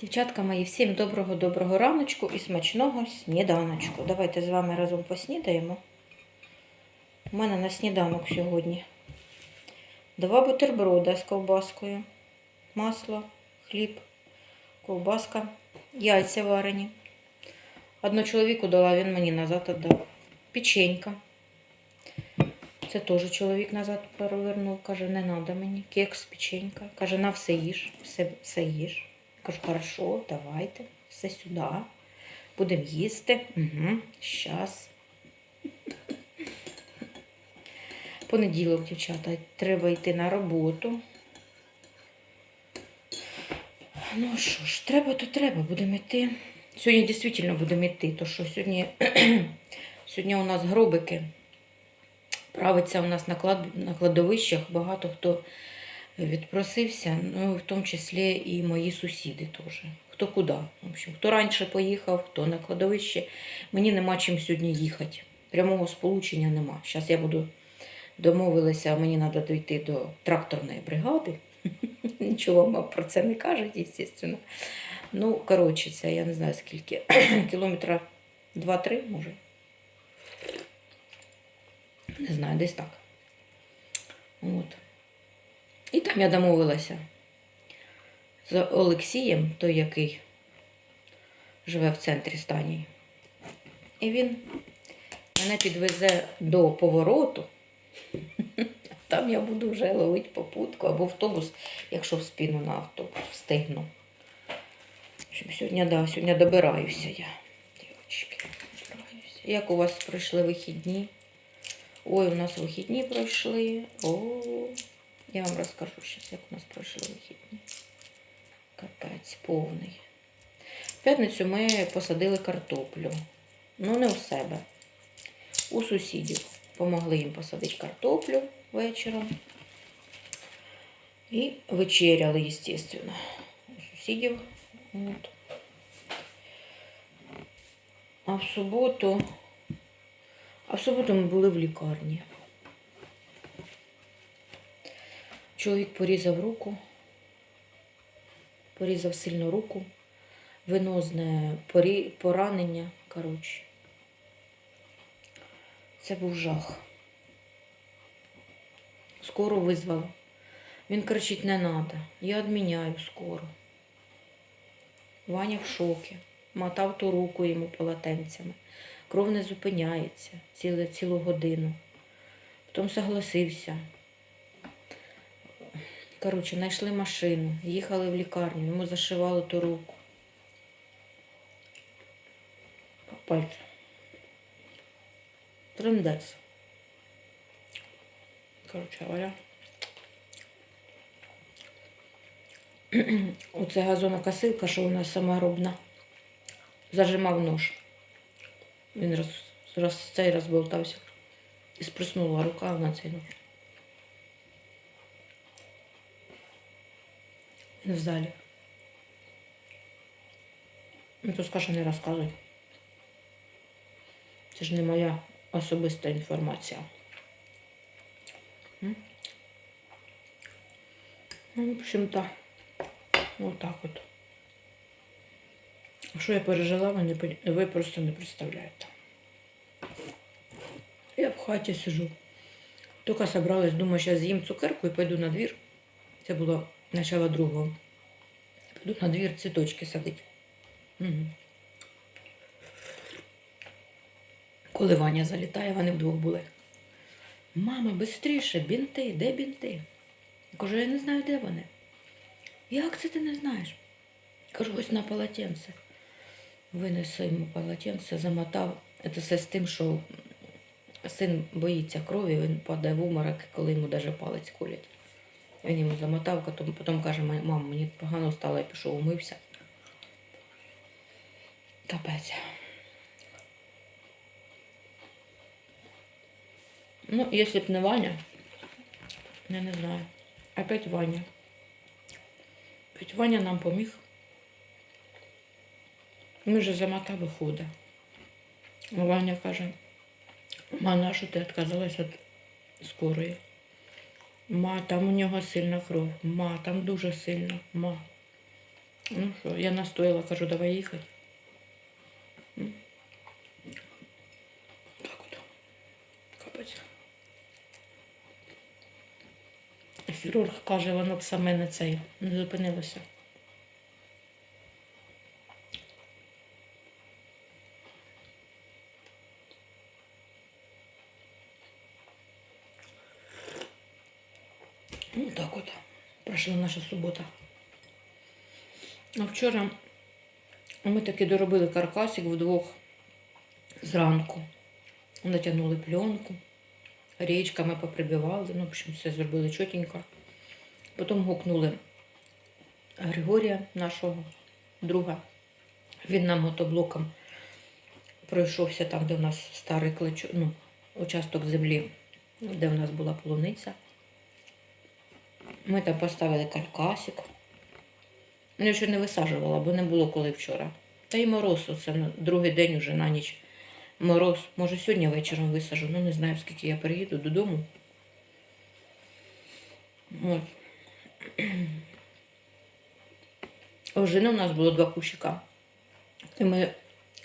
Дівчатка мої, всім доброго-доброго раночку і смачного сніданочку. Давайте з вами разом поснідаємо. У мене на сніданок сьогодні два бутерброда з ковбаскою, масло, хліб, ковбаска, яйця варені. Одну чоловіку дала, він мені назад віддав. Печенька. Це теж чоловік назад перевернув. Каже, не треба мені. Кекс, печенька. Каже, на все їж, все, все їж. Кажу, хорошо, давайте, все сюди. Будемо їсти. Угу, Щас. Понеділок, дівчата, треба йти на роботу. Ну що ж, треба, то треба, будемо йти. Сьогодні дійсно будемо йти, то що сьогодні, сьогодні у нас гробики. Правиться у нас на, клад... на кладовищах. Багато хто відпросився, ну в тому числі і мої сусіди теж. Хто куди. В общем, хто раніше поїхав, хто на кладовище. Мені нема чим сьогодні їхати. Прямого сполучення нема. Зараз я буду домовилася, мені треба дійти до тракторної бригади. Нічого вам про це не кажуть, звісно. Ну, коротше, це я не знаю скільки. Кілометра 2-3, може. Не знаю, десь так. От. Я домовилася з Олексієм, той, який живе в центрі стані. І він мене підвезе до повороту. Там я буду вже ловити попутку або автобус, якщо в спину на автобус встигну. Щоб сьогодні, да, сьогодні добираюся я. Дівчатки, добираюся. Як у вас пройшли вихідні? Ой, у нас вихідні пройшли. О, я вам розкажу зараз, як у нас пройшли вихідні. Капець повний. В п'ятницю ми посадили картоплю. Ну, не у себе. У сусідів. Помогли їм посадити картоплю вечором. І вечеряли, звісно. У сусідів. От. А в суботу. А в суботу ми були в лікарні. Чоловік порізав руку, порізав сильно руку, венозне поранення. Коротше. Це був жах. Скоро визвала. Він кричить, не треба. Я відміняю скоро. Ваня в шокі. Мотав ту руку йому полотенцями. Кров не зупиняється цілу, цілу годину. Потім согласився. Коротше, знайшли машину, їхали в лікарню, йому зашивали ту руку. Капець. Трендець. Коротше говоря. Оце газонокосилка, що у нас саморобна. Зажимав нож. Він роз, роз, цей розболтався. І сприснула рука на цей нож. В залі. Ну, то скаже, не розказуй. Це ж не моя особиста інформація. Ну, в общем-то, отак от. Що я пережила, ви, не, ви просто не представляєте. Я в хаті сижу. Тільки собралась, думаю, зараз з'їм цукерку і пойду на двір. Це було начало другого. Пойду на двір цвіточки садити. Угу. Коли Ваня залітає, вони вдвох були. Мама, швидше, бінти, де бінти? Я кажу, я не знаю, де вони. Як це ти не знаєш? Кажу, ось на полотенце. Винесу йому полотенце, замотав. Це все з тим, що син боїться крові, він падає в уморок, коли йому навіть палець колять. Він йому замотав, потім, каже, мам, мені погано стало, я пішов умився. Капець. Ну, если б не Ваня, я не знаю. Опять Ваня. Опять Ваня нам поміг. Ми вже замотав виходить. Ваня каже, ма, на що ти відказалась від скорої? Ма, там у нього сильна кров. Ма, там дуже сильно. Ма. Ну що, я настояла, кажу, давай їхати. Так от. Капець. Хірург каже, воно б саме на цей, не зупинилося. Ну так от. Пройшла наша субота. А вчора ми таки доробили каркасик вдвох зранку. Натягнули пленку, річками поприбивали, ну, в общем, все зробили чотенько. Потім гукнули Григорія, нашого друга. Він нам мотоблоком пройшовся там, де в нас старий клич, ну, участок землі, де в нас була полуниця. Ми там поставили каркасик. Ну, Я ще не висаджувала, бо не було коли вчора. Та й мороз, оце другий день уже на ніч. Мороз. Може, сьогодні вечором висажу. Ну, не знаю, скільки я приїду додому. От. Ожини у нас було два кущика. І ми,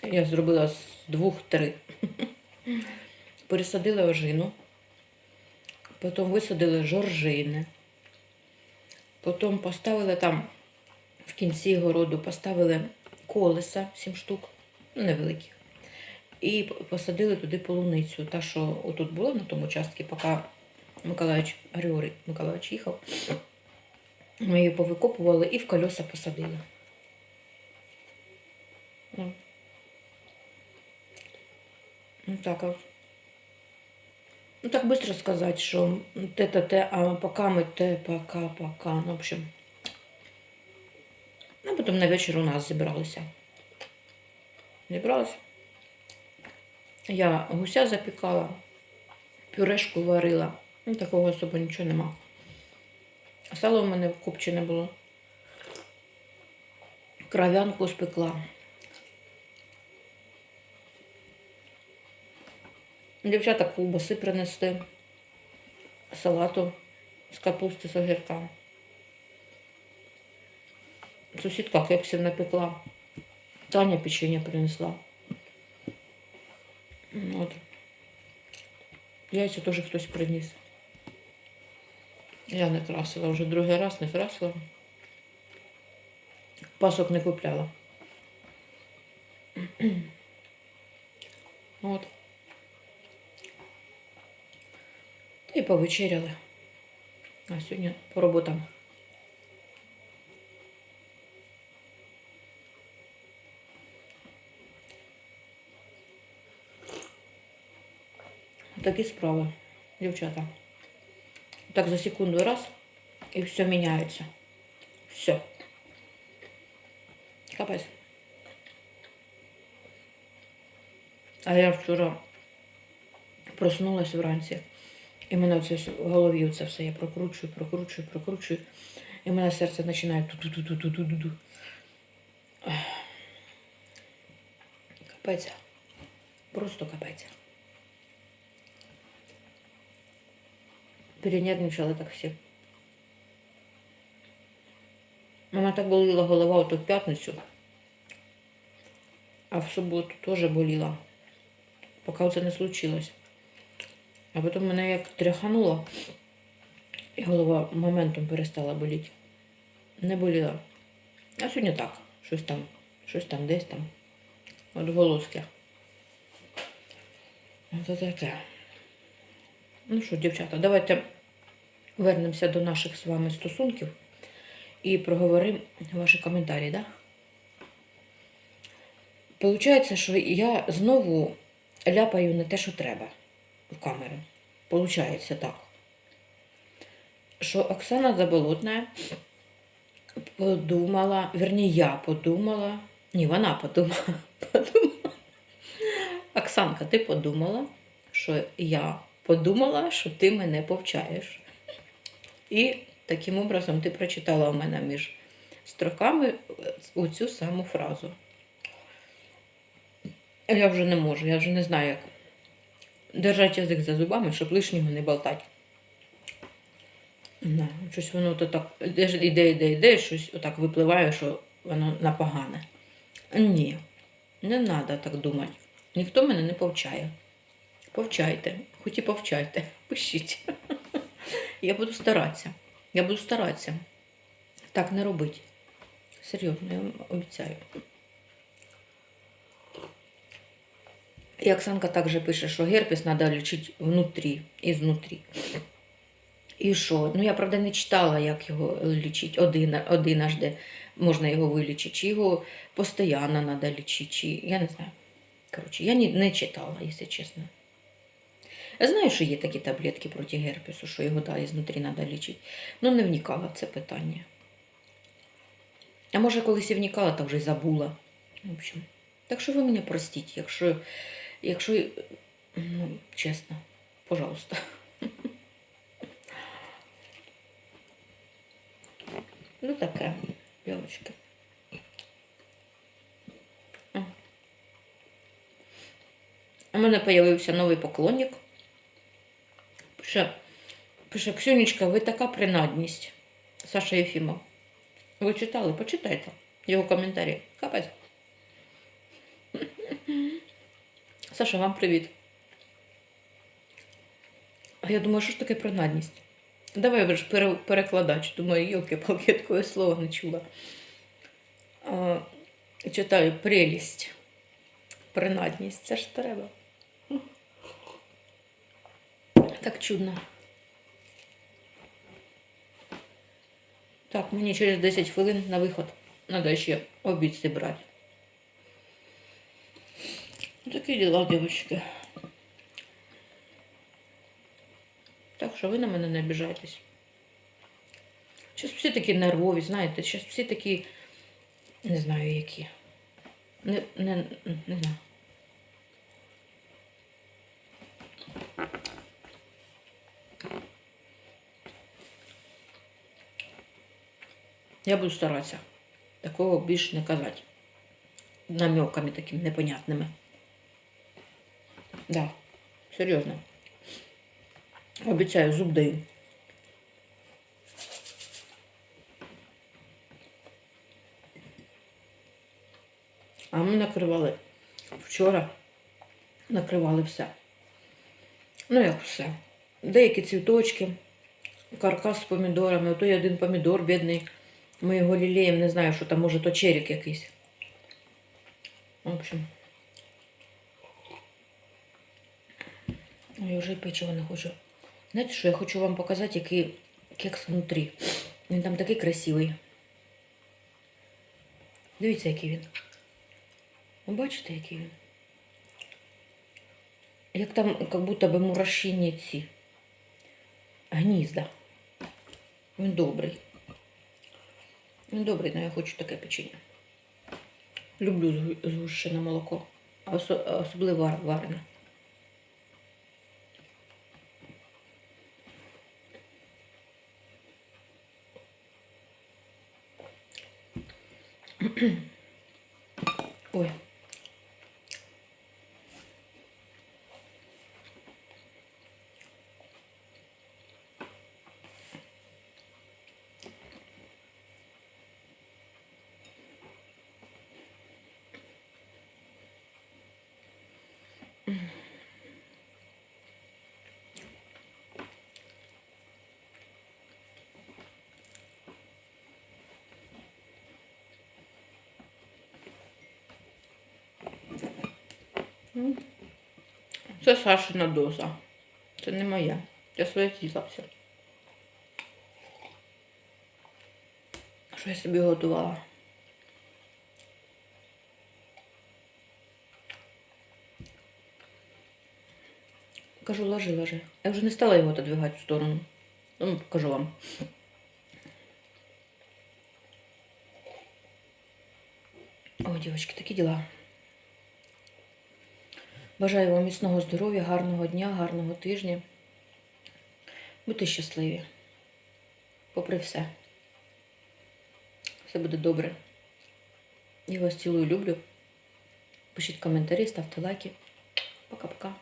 я зробила з двох-три. Пересадили ожину. Потім висадили жоржини. Потім поставили там в кінці городу, поставили колеса, сім штук, ну, невеликі. І посадили туди полуницю. Та, що отут була на тому участку, поки Миколаївич, Григорій Миколаївич їхав. Ми її повикопували і в колеса посадили. Ну, Ну, так от. Ну, так быстро сказать, что те-то те, а пока мы те, пока, пока. Ну, в общем. Ну, потім на вечір у нас зібралися. Зібралися. Я гуся запікала, пюрешку варила. Ну, такого особо нічого нема. А Сало в мене копчене було. Кров'янку спекла. Дівчата ковбаси принесли, салату з капусти з огірка. Сусідка кексів напекла. Таня печення принесла. От. Яйця теж хтось приніс. Я не красила, вже другий раз не красила. Пасок не купляла. От. Й повечеряли. А сьогодні по роботам. Такі справи, дівчата. Так за секунду раз і все міняється. Все. Капець. А я вчора проснулась вранці. І мене це в голові це все я прокручую, прокручую, прокручую. І мене серце починає ту-ту-ту-ту-ту-ту-ту. Капець. Просто капець. Перенервничали так всі. Мене так боліла голова ото в п'ятницю, а в суботу теж боліла, поки це не случилось. А потім мене як тряхануло, і голова моментом перестала боліти. Не боліла. А сьогодні так. Щось там, щось там, десь там. От волоски. Ось таке. Ну що, дівчата, давайте вернемося до наших з вами стосунків і проговоримо ваші коментарі, да? Получається, що я знову ляпаю не те, що треба в камеру. Получається так. Що Оксана Заболотна подумала, верні, я подумала, ні, вона подумала, подумала. Оксанка, ти подумала, що я подумала, що ти мене повчаєш. І таким образом ти прочитала у мене між строками оцю саму фразу. Я вже не можу, я вже не знаю, як держати язик за зубами, щоб лишнього не болтати. Не, щось воно то так іде, іде, іде, щось отак випливає, що воно на погане. Ні, не треба так думати. Ніхто мене не повчає. Повчайте, хоч і повчайте, пишіть. Я буду старатися. Я буду старатися. Так не робити. Серйозно, я вам обіцяю. І Оксанка також пише, що герпес треба лічити внутрі, ізнутрі. І що? Ну я правда не читала, як його лічити один, один аж де можна його вилічити, чи його постійно треба лічити, чи я не знаю. Коротше, я не, читала, якщо чесно. Я знаю, що є такі таблетки проти герпесу, що його да, ізнутрі треба лічити. Ну не вникала в це питання. А може, колись і вникала, то вже й забула. В общем. Так що ви мене простіть, якщо, якщо ну, чесно, пожалуйста. Ну таке, білочки. У мене з'явився новий поклонник. Пише, пише, Ксюнечка, ви така принадність. Саша Єфімов. Ви читали? Почитайте його коментарі. Капець. Саша, вам привіт. А я думаю, що ж таке принадність? Давай ви ж пере- перекладач. Думаю, йолки палки такого слова не чула. А, читаю прелість. Принадність. Це ж треба. Так чудно. Так, мені через 10 хвилин на виход. Надо ще обід зібрати. Такі діла, дівчатки. Так що ви на мене не обіжайтесь. Щось всі такі нервові, знаєте, щось всі такі, не знаю які. Не, не, не знаю. Я буду старатися такого більше не казати. Намеками такими непонятними. Да, серйозно. Обіцяю, зуб даю. А ми накривали вчора, накривали все. Ну, як все. Деякі цвіточки, каркас з помідорами, ото є один помідор бідний. Ми його лілеєм, не знаю, що там, може, то черік якийсь. В общем. Я вже печиво не хочу. Знаєте, що я хочу вам показати, який кекс внутрі. Він там такий красивий. Дивіться, який він. Ви бачите, який він? Як там, як будто би мурашині ці гнізда. Він добрий. Він добрий, але я хочу таке печення. Люблю згущене молоко. Особливо вар- варене. Ой. М. Це Сашина доза. Це не моя. Я своє все. Що я собі готувала? Кажу, ложи, ложи. Я вже не стала його отодвигати в сторону. Ну, покажу вам. Ой, дівчатки, такі діла. Бажаю вам міцного здоров'я, гарного дня, гарного тижня. Будьте щасливі. Попри все. Все буде добре. Я вас цілую, люблю. Пишіть коментарі, ставте лайки. Пока-пока.